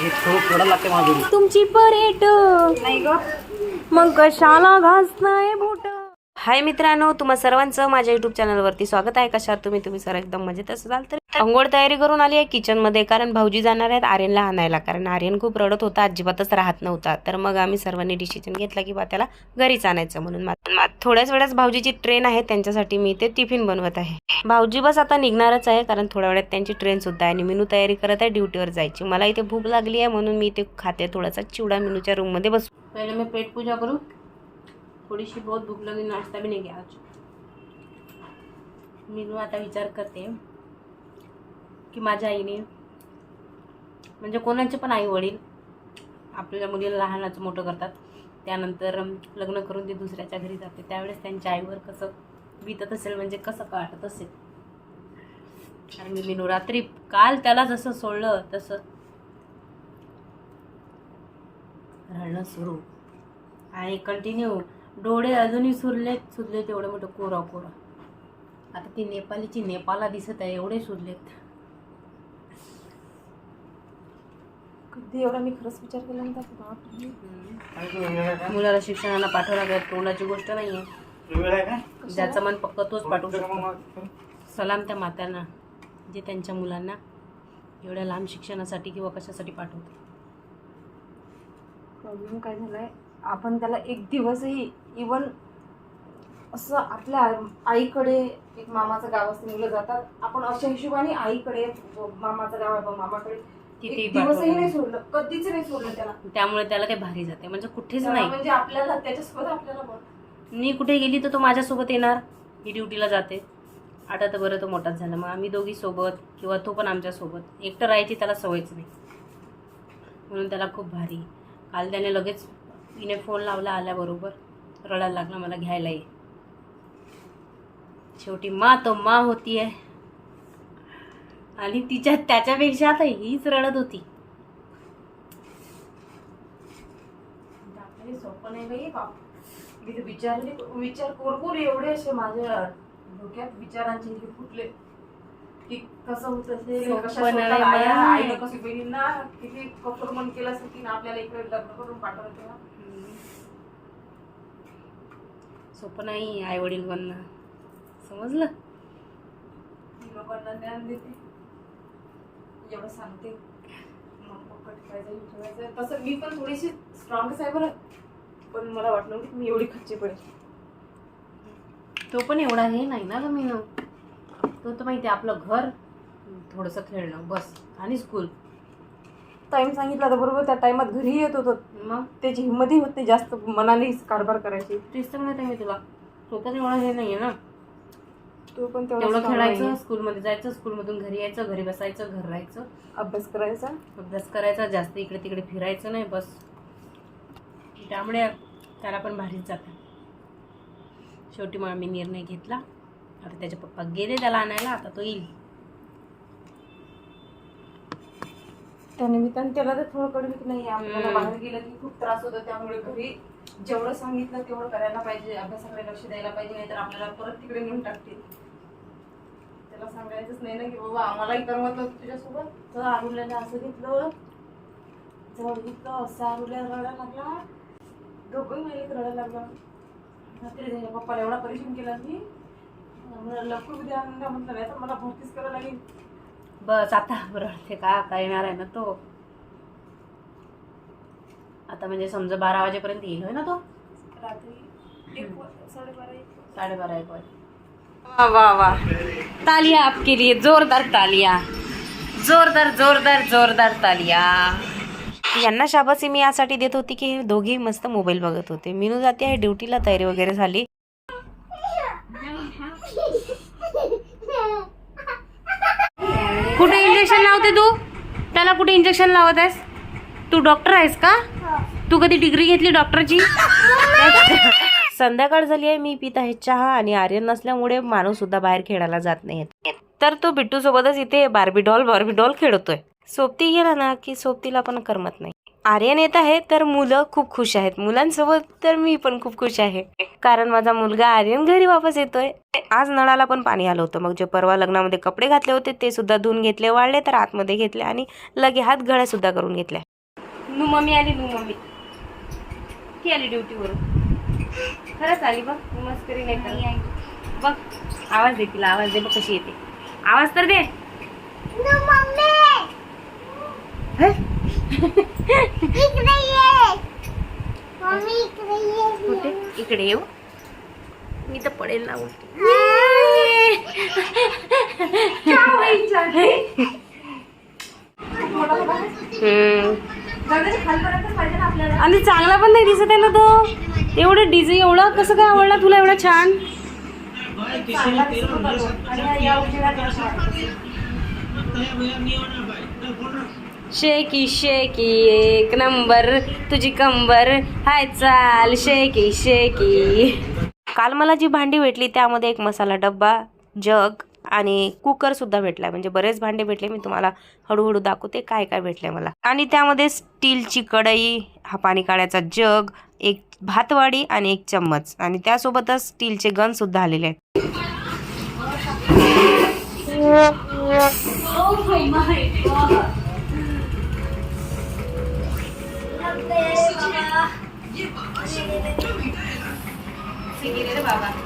हे थोडं थोडं लागते माधुरी तुमची परेट नाही ग. मग कशाला घासताय बोट? हाय मित्रांनो तुम्हा सर्वांचं माझ्या युट्यूब चॅनलवरती स्वागत आहे. कशात तुम्ही? तुम्ही सर एकदम मजेत असाल तर. अंघोळ तयारी करून आली आहे किचनमध्ये कारण भाऊजी जाणार आहेत आर्यनला आणायला. कारण आर्यन खूप रडत होता अजिबातच राहत नव्हता. तर मग आम्ही सर्वांनी डिसिजन घेतला की बा त्याला घरीच आणायचं म्हणून. थोड्याच वेळात भाऊजीची ट्रेन आहे. त्यांच्यासाठी मी ते टिफिन बनवत आहे. भाऊजी बस आता निघणारच आहे कारण थोड्या वेळात त्यांची ट्रेन सुद्धा आहे आणि मेनू तयारी करत आहे ड्युटीवर जायची. मला इथे भूक लागली आहे म्हणून मी इथे खाते थोडासा चिवडा मेनूच्या रूममध्ये बसू. पहिले मी पेट पूजा थोडीशी बहुत भूक लगी नाश्ता भी नहीं घ्या आज. मीनू आता विचार करते की माझ्या आईने म्हणजे कोणाचे पण आई वडील आपल्या मुलीला लहानाचं मोठं करतात त्यानंतर लग्न करून ते दुसऱ्याच्या घरी जाते. त्यावेळेस त्यांच्या आईवर कसं बीतत असेल म्हणजे कसं काटत असेल. कारण मी मीनू रात्री काल त्याला जसं सोडलं तसं राहणं सुरू. आणि कंटिन्यू डोळे अजूनही सुरलेत सुरलेत एवढं मोठं कोरा कोरा. आता ती नेपालीची नेपाला दिसत आहे एवढे सुरलेत. कधी एवढा मी खरंच विचार केला नव्हता. मुलाला शिक्षणाला पाठवला तर तोंडाची गोष्ट नाही आहे ज्याचं मन पक्क तोच पाठवू शकतो. सलाम त्या मात्यांना जे त्यांच्या मुलांना एवढ्या लांब शिक्षणासाठी किंवा कशासाठी पाठवते. प्रॉब्लेम काय झालाय? आपण त्याला एक दिवसही इवन असं आपल्या आई- आईकडे एक मामाचं गाव असते मुलं जातात. आपण अशा हिशोबाने आईकडे मामाचं गाव आहे मामाकडे एक दिवसही. नाही सोडलं. कधीच नाही सोडलं त्याला. त्यामुळे त्याला ते भारी जाते. म्हणजे कुठेच त्याला नाही. म्हणजे आपल्याला त्याच्यासोबत आपल्याला मी कुठे गेली तर तो माझ्यासोबत येणार. मी ड्युटीला जाते. आता तर बरं तो मोठाच झाला. मग आम्ही दोघी सोबत किंवा तो पण आमच्यासोबत एकटं राहायची त्याला सवयच नाही. म्हणून त्याला खूप भारी. काल त्याने लगेच तिने फोन लावला आल्याबरोबर. रडायला लागला मला घ्यायला ये शेवटी मा तो मा होती आहे. आणि तिच्या त्याच्यापेक्षा आता हीच रडत होती. सोपं नाही बाई बाप. मी तर विचारले विचार कोरकोर एवढे असे माझ्या डोक्यात विचारांचे हे फुटले. की कसं होत असेल कसं बहिणींना किती कठोर मन केलं असेल की आपल्याला इकडे लग्न करून पाठवलं तेव्हा. सोपं नाही आई वडील बनणं समजलं? मी लोकांना ज्ञान देते. एवढं सांगते. मग तसं मी पण थोडीशी स्ट्रॉंगच आहे. बरं पण मला वाटलं की मी एवढी खच्ची पडेल. तो पण एवढा हे नाही ना मीनं. तो तर माहिती आपलं घर थोडंसं खेळणं बस आणि स्कूल टाइम सांगितला तर बरोबर त्या टाइमात घरी येत होतो. मग त्याची हिंमतही होत नाही जास्त मनाने कारभार करायची. तेच तर म्हणते मी तुला पण एवढा हे नाही आहे ना. तो पण तेवढं खेळायचं स्कूलमध्ये जायचं स्कूलमधून घरी यायचं घरी बसायचं घर राहायचं. अभ्यास करायचा? अभ्यास करायचा जास्त इकडे तिकडे फिरायचं नाही बस. त्यामुळे त्याला पण भारीच जातं. शेवटी मग आम्ही निर्णय घेतला. आता त्याचे पप्पा गेले त्याला आणायला आता तो येईल. त्या निमित्ताने त्याला तर थोडं कळलं की नाही आपल्याला. बाहेर गेलं की खूप त्रास होतो. त्यामुळे घरी जेवढं सांगितलं तेवढं करायला पाहिजे. अभ्यासाकडे लक्ष द्यायला पाहिजे. नाहीतर आपल्याला परत तिकडे नेऊन टाकतील. त्याला सांगायचंच नाही ना की बाबा आम्हालाही करमत नव्हतं तुझ्यासोबत. तर आरुल्याला असं घेतलं. जवळ घेतलं. असं आरुल्या रडायला लागला. दोघंही माहिती रडायला लागला. रात्री पप्पाला एवढा परेशान केला की मला लवकर उद्या म्हटलं नाही तर मला भरतीच करायला लागेल. बस आता बरं ते काय आता येणार आहे ना तो. आता म्हणजे समजा बारा वाजेपर्यंत येईल होय ना तो? रात्री एक साडेबारा एक साडेबारा एक वाजे. वा वा वा. तालिया आपके लिए जोरदार तालिया. जोरदार जोरदार जोरदार तालिया. यांना शाबासी मी यासाठी देत होती की हे दोघे मस्त मोबाईल बघत होते. मीनू जाते आहे ड्युटीला तयारी वगैरे झाली. कुठे इंजेक्शन लावते तू? त्याला कुठे इंजेक्शन लावत आहेस? तू डॉक्टर आहेस का? तू कधी डिग्री घेतली डॉक्टरची संध्याकाळ झाली आहे मी पित आहे चहा आणि आर्यन नसल्यामुळे माणूस सुद्धा बाहेर खेळायला जात नाही तर तो बिट्टू सोबतच इथे बार्बी डॉल बार्बी डॉल खेळतोय. सोबती गेला ना की सोबतीला पण करमत नाही. आर्यन येत आहे तर मुलं खूप खुश आहेत. मुलांसोबत तर मी पण खूप खुश आहे. कारण माझा मुलगा आर्यन घरी वापस येतोय. आज नळाला पण पाणी आलं होतं. मग जे परवा लग्नामध्ये कपडे घातले होते ते सुद्धा धुवून घेतले वाळले तर आतमध्ये घेतले आणि लगे हात गळ्या सुद्धा करून घेतल्या. नू मम्मी आली नू मम्मी. ती आली ड्युटीवरून. खरंच आली बघ. तू मस्करी नाही बघ. आवाज दे तिला आवाज दे. बघ कशी येते. आवाज तर दे? कुठे? इकडे येऊ? मी तर पडेल ना आणि चांगला पण नाही दिसत आहे ना तो. एवढं डिझे एवढा कसं काय आवडला तुला एवढा छान? शेकी शेकी एक नंबर. तुझी कंबर. हाय चाल. Shaky shaky. काल मला जी भांडी भेटली त्यामध्ये एक मसाला डब्बा जग आणि कुकर सुद्धा भेटलाय म्हणजे बरेच भांडे भेटले मी तुम्हाला हळूहळू दाखवते काय काय भेटले मला. आणि त्यामध्ये स्टीलची कढई हा पाणी काढायचा जग एक भातवाडी आणि एक चम्मच. आणि त्यासोबतच स्टीलचे गन सुद्धा आलेले आहेत. हो, हो, हो.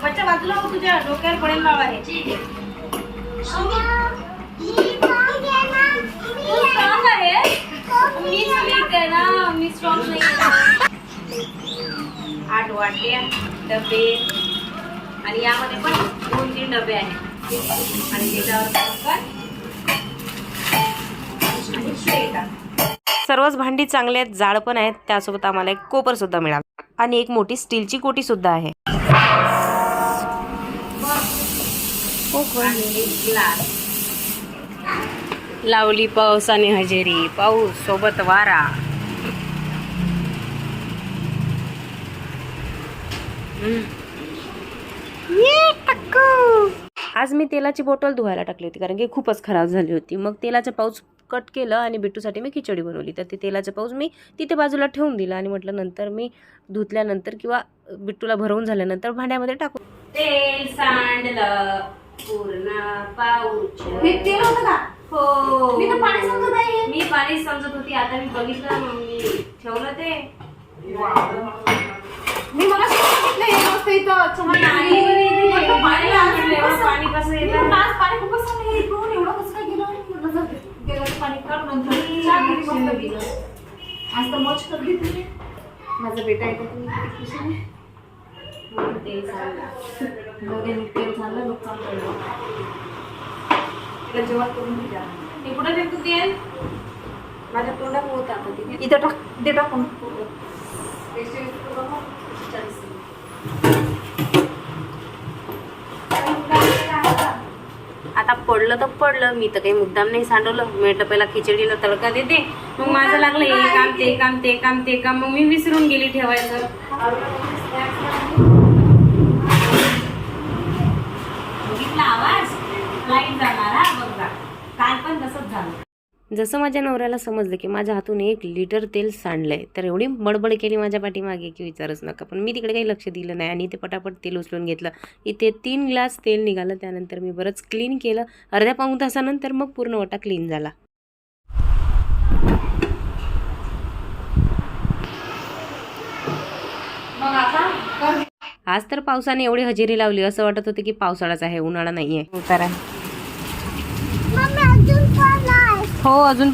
बच्चा बाजूला हो, तुझ्या डोक्यावर पडेल बाबा आहे स्ट्रॉंग आहे मी weak आहे ना मी स्ट्रॉंग नाही आठ वाट्या डबे आणि यामध्ये पण दोन तीन डबे आहेत. आणि त्याच्यावर सर्वच भांडी चांगली आहेत जाड पण आहेत त्यासोबत आम्हाला एक कोपर सुद्धा मिळाला. आणि एक मोठी स्टीलची कोटी सुद्धा आहे. लावली पाऊस आणि हजेरी पाऊस सोबत वारा. आज मी तेलाची बॉटल धुवायला टाकली होती कारण की खूपच खराब झाली होती. मग तेलाचा पाऊस कट केलं आणि बिट्टूसाठी मी खिचडी बनवली. तर ते तेलाचं पाऊच मी तिथे बाजूला ठेवून दिलं आणि म्हटलं नंतर मी धुतल्यानंतर किंवा बिट्टूला भरवून झाल्यानंतर भांड्यामध्ये टाकू. तेल सांडलं पूर्ण पाऊच. हे तेल होतं का? हो. मी पाणी समजत आहे मी पाणी समजत होती. आता मी बघितलं मी ठेवलं ते. मी मला सांगितलं हे पाणी कसं येतं? पाणी खूपच चांगलं आहे. इकडून एवढं कसं काय गेलं? म्हटलं जाऊ दे. गेलं तर पाणी काढ नंतर. चहा केली मस्त पिलं. आज तर मौज करली तुम्ही. माझा बेटा का तुम्ही? किती खुश आहे? तेल सांडलं जाऊ दे, नीट तेल झालं, नुकसान. तिला जेवण करून दे जरा. हे कुठं फेकू तेल माझ्या तोंडात होत आता ते. इथं टाक दे टाकून. आता पडलं तर पडलं मी तर काही मुद्दाम नाही सांडवलं. मी म्हटलं पहिला खिचडीला तडका देते. मग माझं लागलं हे काम ते काम ते काम ते काम. मग मी विसरून गेली ठेवायचं. बघितला आवाज? लाइट जाणार हा बघा काल पण तसंच झालं. जसं माझ्या नवऱ्याला समजलं की माझ्या हातून एक लिटर तेल सांडलंय तर एवढी बडबड केली माझ्या पाठीमागे की विचारच नका. पण मी तिकडे काही लक्ष दिलं नाही आणि इथे पटापट तेल उचलून घेतलं. इथे तीन ग्लास तेल निघालं त्यानंतर मी बरंच क्लीन केलं. अर्ध्या पाऊण तासानंतर मग पूर्ण वटा क्लीन झाला. आज तर पावसाने एवढी हजेरी लावली. असं वाटत होतं की पावसाळाच आहे उन्हाळा नाहीये. आहे हो अजून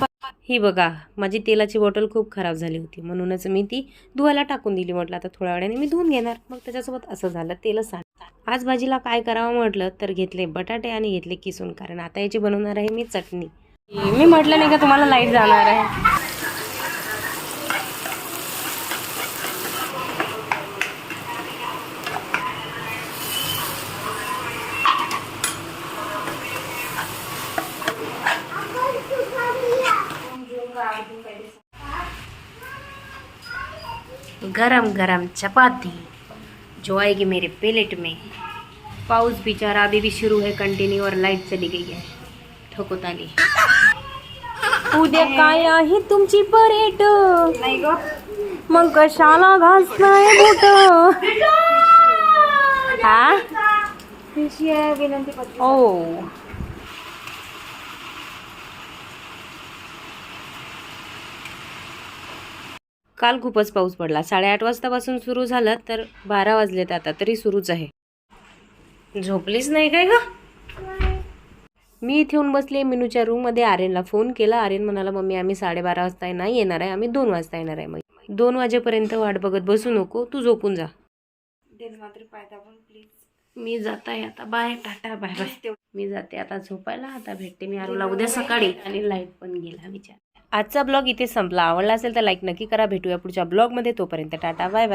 ही बघा माझी तेलाची बॉटल खूप खराब झाली होती. म्हणूनच मी ती धुवायला टाकून दिली. म्हटलं आता थोड्या वेळाने मी धुवून घेणार. मग त्याच्यासोबत असं झालं तेलच सांग आज भाजीला काय करावं म्हटलं तर घेतले बटाटे आणि घेतले किसून. कारण आता याची बनवणार आहे मी चटणी. मी म्हटलं नाही का तुम्हाला लाइट जाणार आहे. गरम गरम चपाती। जो आएगी मेरे प्लेट में। पाऊस बिचारा अभी भी शुरू है कंटिन्यू और लाइट चली गई है। ठोकत आली उद्या काय आहे तुमची नाही ग। मग कशाला घासलाय बोट! हा? विनंती ओ. काल खूपच पाऊस पडला. साडेआठ वाजतापासून सुरू झाला तर बारा वाजलेत आता तरी सुरूच आहे. झोपलीच नाही काय ग? मी इथे येऊन बसली मिनूच्या रूममध्ये आर्यनला फोन केला. आर्यन म्हणाला मम्मी आम्ही साडेबारा वाजता नाही येणार आहे. आम्ही दोन वाजता येणार आहे. मग दोन वाजेपर्यंत वाट बघत बसू नको तू झोपून जा. प्लीज मी जात आहे आता बाय टाटा बाय बाय. मी जाते आता झोपायला. आता भेटते मी आरूला उद्या सकाळी. आणि लाइट पण गेला विचार. आजचा ब्लॉग इथे संपला. आवडला असेल तर लाईक नक्की करा. भेटूया पुढच्या ब्लॉगमध्ये. तोपर्यंत टाटा. Bye bye